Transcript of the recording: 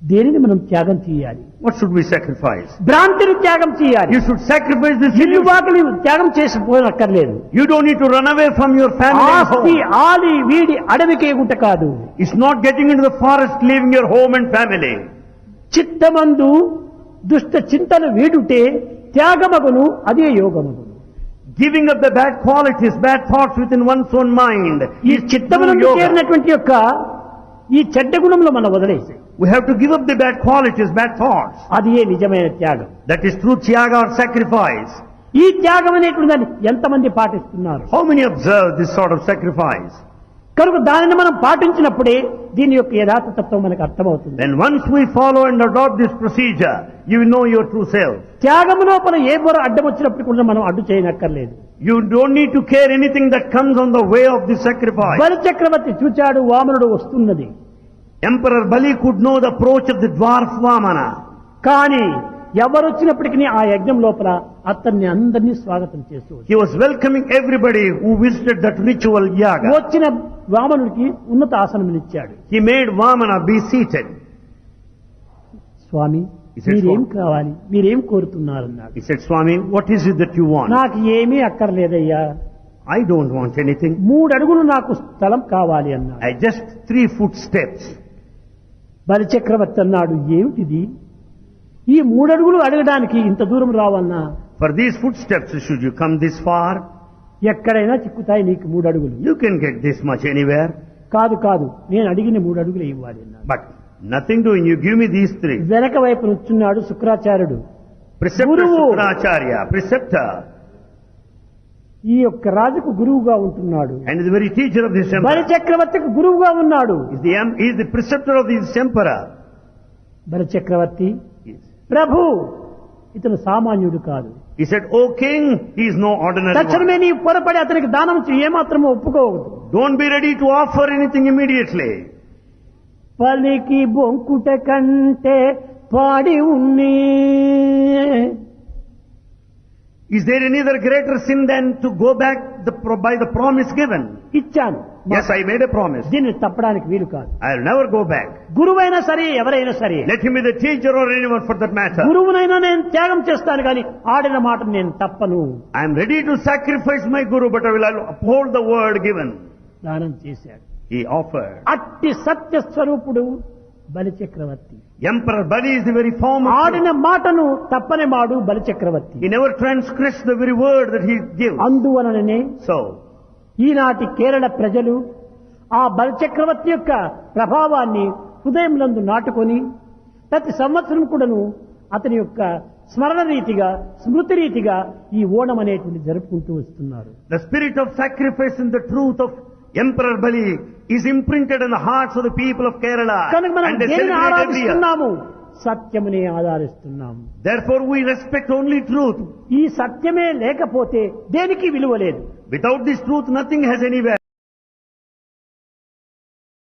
దేనిని మనం త్యాగం చేయాలి? వాట్ షుడ్ బి సాక్రిఫైస్ భ్రాంతిని త్యాగం చేయాలి. యూ షుడ్ సాక్రిఫైస్ దిస్ ఇల్లు వాకిలి త్యాగం చేసిపోనక్కర్లేదు you don't need to run away from your family ఆస్తి ఆలి వీడి అడవికే గుట కాదు. It's not getting in the forest leaving your home and family చిత్తమందు దుష్ట చింతన వీడుటే త్యాగమగును అదే యోగమగును giving up the bad qualities bad thoughts within one's own mind ఈ చిత్తమును చేరినటువంటి యొక్క ఈ చెడ్డ గుణంలో మనం వదిలేసాయి. We have to give up the bad qualities, bad thoughts. అది ఏ నిజమైన త్యాగం That is true tyaga or sacrifice. ఈ త్యాగం అనేటువంటి దాన్ని ఎంతమంది పాటిస్తున్నారు How many observe this sort of sacrifice? కనుక దానిని మనం పాటించినప్పుడే దీని యొక్క యథార్థ తత్వం మనకు అర్థమవుతుంది Then once we follow and adopt this procedure, you will know your true self. త్యాగం లోపల ఏ బొర అడ్డం వచ్చినప్పుడు కూడా మనం అడ్డు చేయనక్కర్లేదు You don't need to care anything that comes on the way of this sacrifice. బలి చక్రవర్తి చూచాడు వామనుడు వస్తున్నది emperor Bali could know the approach of the dwarf Vamana కానీ ఎవరు వచ్చినప్పటికీ ఆ యజ్ఞం లోపల అతన్ని అందరినీ స్వాగతం చేస్తూ he was welcoming everybody who visited that ritual యాగ వచ్చిన వామనుడికి ఉన్నత ఆసనం ఇచ్చాడు he made Vamana be seated స్వామి మీరేం కావాలి? మీరేం కోరుతున్నారన్నాడు he said Swamy what is it that you want నాకు ఏమీ అక్కర్లేదయ్యా. ఐ డోంట్ వాంట్ ఎనీథింగ్ మూడు అడుగులు నాకు స్థలం కావాలి అన్నాడు. I just three foot steps బలిచక్రవర్తి అన్నాడు ఏమిటిది? ఈ మూడడుగులు అడగడానికి ఇంత దూరం రావన్నా for these foot steps should you come this far ఎక్కడైనా చిక్కుతాయి నీకు మూడు అడుగులు you can get this much anywhere కాదు కాదు నేను అడిగిన మూడు అడుగులు ఇవ్వాలి but nothing do you give me these three వెనక వైపు వచ్చున్నాడు శుక్రాచార్యుడు. ప్రిసెప్టర్ ఆచార్య ప్రిసెప్టర్ ఈ యొక్క రాజుకు గురువుగా ఉంటున్నాడు and is the very teacher of this బలి emperor. చక్రవర్తికి గురువుగా ఉన్నాడు Is the, em- is the preceptor of this emperor. బలి చక్రవర్తి Yes. ప్రభు ఇతను సామాన్యుడు కాదు He said, O king, he is no ordinary తక్షణమే one. నీ పొరపడి అతనికి దానం చేయి, ఏమాత్రమూ ఒప్పుకోవద్దు Don't be ready to offer anything immediately. పలికి బొంకుట కంటే పాడి ఉన్నే Is there any other greater sin than to go back the, pro- by the promise given? ఇచ్చాను Yes, I made a promise. దీన్ని తప్పడానికి వీలు కాదు I'll never go back. గురువైనా సరే ఎవరైనా సరే Let him be the teacher or anyone for that matter. గురువునైనా నేను త్యాగం చేస్తాను కానీ ఆడిన మాట నేను తప్పను I am ready to sacrifice my guru, but I will uphold the word given. దానం చేశాడు He offered. అట్టి సత్య స్వరూపుడు బలి చక్రవర్తి Bali is the very form of ఆడిన మాటను తప్పని మాడు బలి చక్రవర్తి He never transgressed the very word that he gives. అందువలననే So, ఈనాటి కేరళ ప్రజలు ఆ బలిచక్రవర్తి యొక్క ప్రభావాన్ని హృదయంలందు నాటుకొని ప్రతి సంవత్సరం కూడాను అతని యొక్క స్మరణ రీతిగా స్మృతి రీతిగా ఈ ఓణం అనేటువంటి జరుపుకుంటూ వస్తున్నారు. The spirit of sacrifice and the truth of Emperor Bali is imprinted in the hearts of the people of Kerala. కనుక మనం దేనిని. ఆరాధిస్తున్నాము సత్యమునే ఆధారిస్తున్నాము Therefore, we respect only truth. ఈ సత్యమే లేకపోతే దేనికి విలువ లేదు Without this truth, nothing has any value.